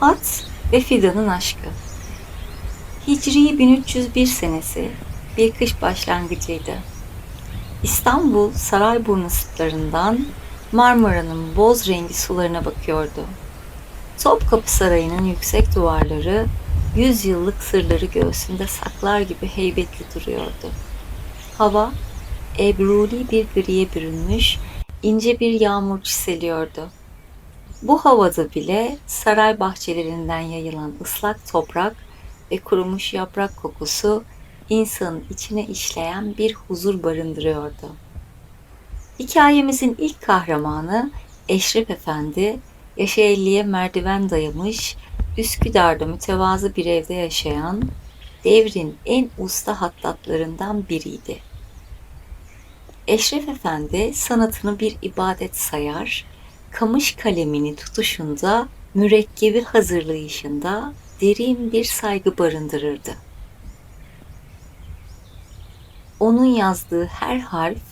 At ve Fidan'ın aşkı. Hicri 1301 senesi bir kış başlangıcıydı. İstanbul Sarayburnu sıtlarından Marmara'nın boz rengi sularına bakıyordu. Topkapı Sarayı'nın yüksek duvarları yüzyıllık sırları göğsünde saklar gibi heybetli duruyordu. Hava ebruli bir griye bürünmüş, ince bir yağmur çiseliyordu. Bu havada bile saray bahçelerinden yayılan ıslak toprak ve kurumuş yaprak kokusu insanın içine işleyen bir huzur barındırıyordu. Hikayemizin ilk kahramanı Eşref Efendi, yaşı elliye merdiven dayamış, Üsküdar'da mütevazı bir evde yaşayan, devrin en usta hattatlarından biriydi. Eşref Efendi sanatını bir ibadet sayar, kamış kalemini tutuşunda, mürekkebi hazırlayışında derin bir saygı barındırırdı. Onun yazdığı her harf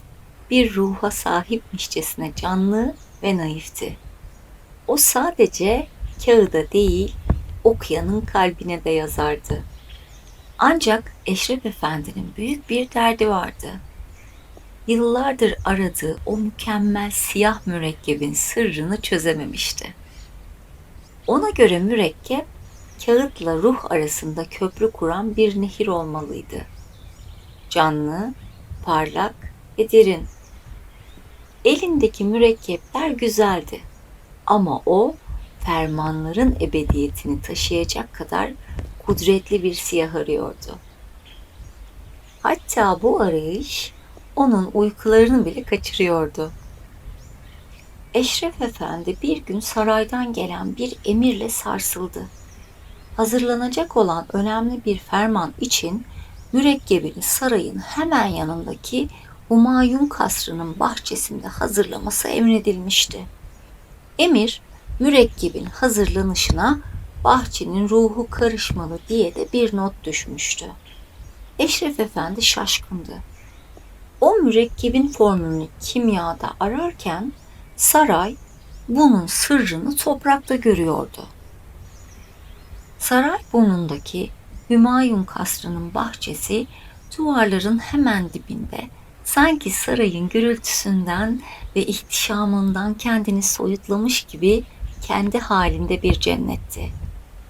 bir ruha sahipmişçesine canlı ve naifti. O sadece kağıda değil, okuyanın kalbine de yazardı. Ancak Eşref Efendi'nin büyük bir derdi vardı. Yıllardır aradığı o mükemmel siyah mürekkebin sırrını çözememişti. Ona göre mürekkep, kağıtla ruh arasında köprü kuran bir nehir olmalıydı. Canlı, parlak ve derin. Elindeki mürekkepler güzeldi ama o fermanların ebediyetini taşıyacak kadar kudretli bir siyah arıyordu. Hatta bu arayış onun uykularını bile kaçırıyordu. Eşref Efendi bir gün saraydan gelen bir emirle sarsıldı. Hazırlanacak olan önemli bir ferman için mürekkebini sarayın hemen yanındaki Humayun kasrının bahçesinde hazırlaması emredilmişti. Emir mürekkebin hazırlanışına bahçenin ruhu karışmalı diye de bir not düşmüştü. Eşref Efendi şaşkındı. O mürekkebin formülünü kimyada ararken saray bunun sırrını toprakta görüyordu. Saray burnundaki Hümayun kasrının bahçesi duvarların hemen dibinde sanki sarayın gürültüsünden ve ihtişamından kendini soyutlamış gibi kendi halinde bir cennetti.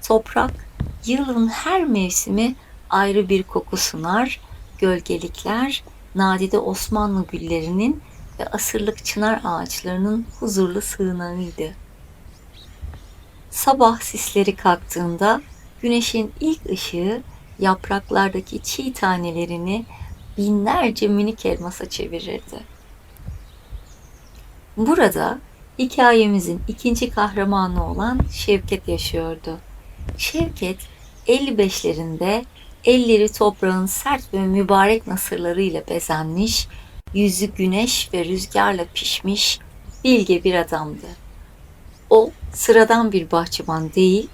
Toprak yılın her mevsimi ayrı bir koku sunar, gölgelikler nadide Osmanlı güllerinin ve asırlık çınar ağaçlarının huzurlu sığınağıydı. Sabah sisleri kalktığında güneşin ilk ışığı yapraklardaki çiğ tanelerini binlerce minik elmasa çevirirdi. Burada hikayemizin ikinci kahramanı olan Şevket yaşıyordu. Şevket 55'lerinde elleri toprağın sert ve mübarek nasırlarıyla bezenmiş, yüzü güneş ve rüzgarla pişmiş bilge bir adamdı. O sıradan bir bahçıvan değil,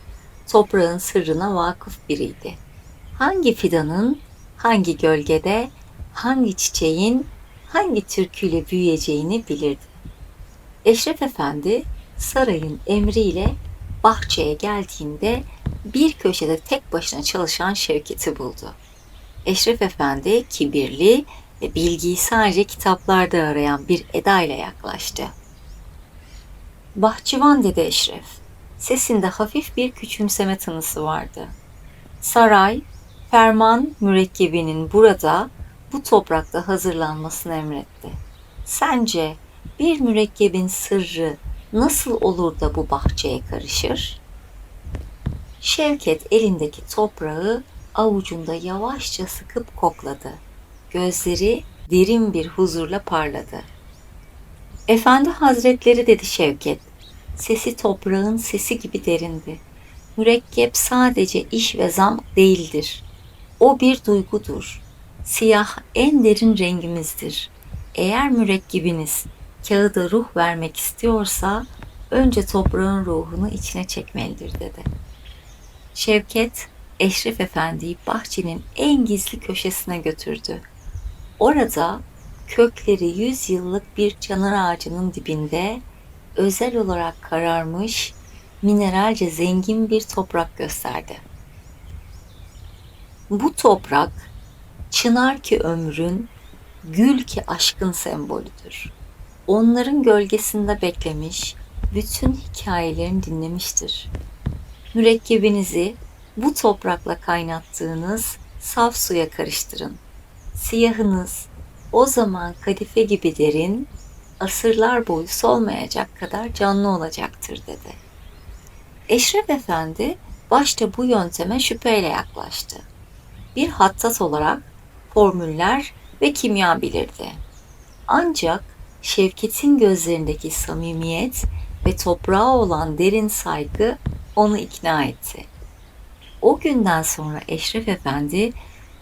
toprağın sırrına vakıf biriydi. Hangi fidanın, hangi gölgede, hangi çiçeğin, hangi türküyle büyüyeceğini bilirdi. Eşref Efendi sarayın emriyle bahçeye geldiğinde bir köşede tek başına çalışan Şevket'i buldu. Eşref Efendi kibirli ve bilgiyi sadece kitaplarda arayan bir edayla yaklaştı. Bahçıvan dedi Eşref. Sesinde hafif bir küçümseme tınısı vardı. Saray, ferman mürekkebinin burada, bu toprakta hazırlanmasını emretti. Sence bir mürekkebin sırrı nasıl olur da bu bahçeye karışır? Şevket elindeki toprağı avucunda yavaşça sıkıp kokladı. Gözleri derin bir huzurla parladı. Efendi Hazretleri dedi Şevket. Sesi toprağın sesi gibi derindi. Mürekkep sadece iş ve zam değildir. O bir duygudur. Siyah en derin rengimizdir. Eğer mürekkebiniz kağıda ruh vermek istiyorsa önce toprağın ruhunu içine çekmelidir dedi. Şevket Eşref Efendi'yi bahçenin en gizli köşesine götürdü. Orada kökleri yüz yıllık bir çanar ağacının dibinde özel olarak kararmış mineralce zengin bir toprak gösterdi. Bu toprak çınar ki ömrün, gül ki aşkın sembolüdür. Onların gölgesinde beklemiş, bütün hikayelerini dinlemiştir. Mürekkebinizi bu toprakla kaynattığınız saf suya karıştırın. Siyahınız o zaman kadife gibi derin, asırlar boyu solmayacak kadar canlı olacaktır dedi. Eşref Efendi başta bu yönteme şüpheyle yaklaştı. Bir hattat olarak formüller ve kimya bilirdi. Ancak Şevket'in gözlerindeki samimiyet ve toprağa olan derin saygı onu ikna etti. O günden sonra Eşref Efendi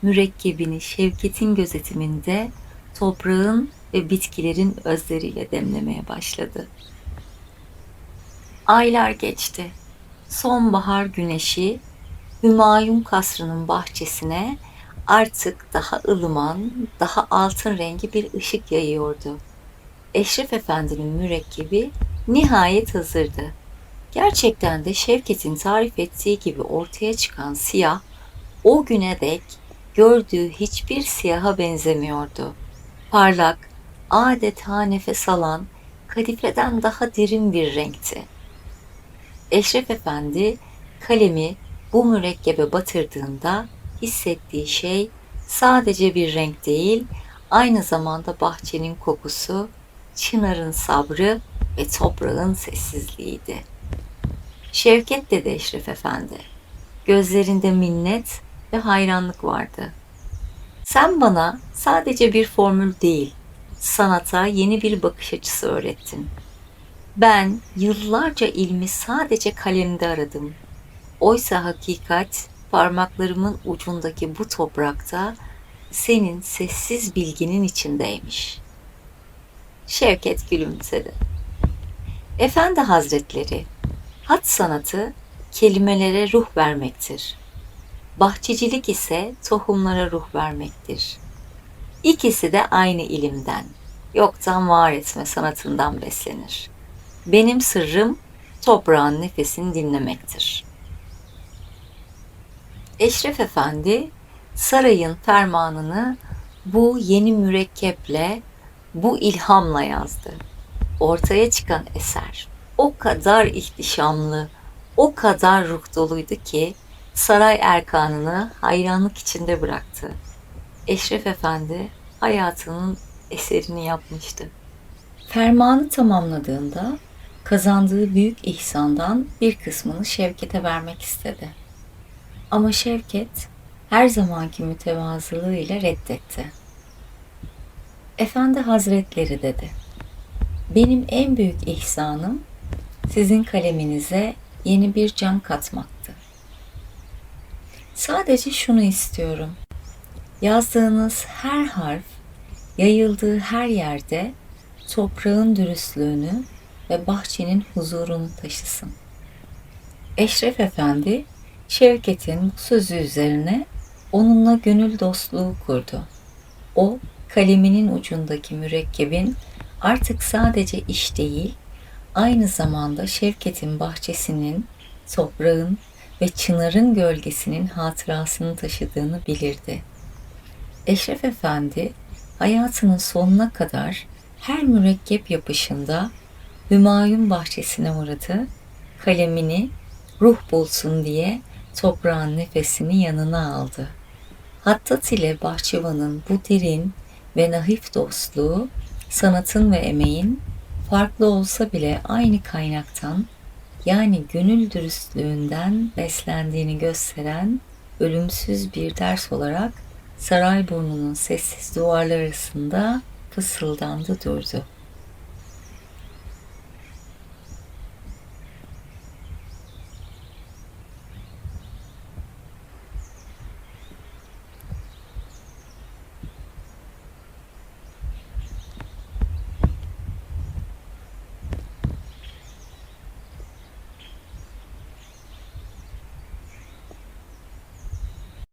mürekkebini Şevket'in gözetiminde toprağın ve bitkilerin özleriyle demlemeye başladı. Aylar geçti. Sonbahar güneşi Hümayun kasrının bahçesine artık daha ılıman, daha altın rengi bir ışık yayıyordu. Eşref Efendi'nin mürekkebi nihayet hazırdı. Gerçekten de Şevket'in tarif ettiği gibi ortaya çıkan siyah o güne dek gördüğü hiçbir siyaha benzemiyordu. Parlak, adeta nefes alan, kadifeden daha derin bir renkti. Eşref Efendi kalemi bu mürekkebe batırdığında hissettiği şey sadece bir renk değil, aynı zamanda bahçenin kokusu, çınarın sabrı ve toprağın sessizliğiydi. Şevket dedi Eşref Efendi. Gözlerinde minnet ve hayranlık vardı. Sen bana sadece bir formül değil, sanata yeni bir bakış açısı öğrettin. Ben yıllarca ilmi sadece kalemde aradım. Oysa hakikat parmaklarımın ucundaki bu toprakta senin sessiz bilginin içindeymiş. Şevket gülümsedi. Efendi Hazretleri, hat sanatı kelimelere ruh vermektir. Bahçecilik ise tohumlara ruh vermektir. İkisi de aynı ilimden, yoktan var etme sanatından beslenir. Benim sırrım toprağın nefesini dinlemektir. Eşref Efendi sarayın fermanını bu yeni mürekkeple, bu ilhamla yazdı. Ortaya çıkan eser o kadar ihtişamlı, o kadar ruh doluydu ki saray erkanını hayranlık içinde bıraktı. Eşref Efendi hayatının eserini yapmıştı. Fermanı tamamladığında kazandığı büyük ihsandan bir kısmını Şevket'e vermek istedi. Ama Şevket her zamanki mütevazılığıyla reddetti. Efendi Hazretleri dedi. Benim en büyük ihsanım sizin kaleminize yeni bir can katmaktı. Sadece şunu istiyorum. Yazdığınız her harf yayıldığı her yerde toprağın dürüstlüğünü ve bahçenin huzurunu taşısın. Eşref Efendi Şevket'in bu sözü üzerine onunla gönül dostluğu kurdu. O kaleminin ucundaki mürekkebin artık sadece iş değil, aynı zamanda Şevket'in bahçesinin, toprağın ve çınarın gölgesinin hatırasını taşıdığını bilirdi. Eşref Efendi hayatının sonuna kadar her mürekkep yapışında Hümayun bahçesine uğradı, kalemini ruh bulsun diye toprağın nefesini yanına aldı. Hattat ile bahçıvanın bu derin ve nahif dostluğu sanatın ve emeğin farklı olsa bile aynı kaynaktan yani gönül dürüstlüğünden beslendiğini gösteren ölümsüz bir ders olarak Sarayburnu'nun sessiz duvarlar arasında fısıldandı durdu.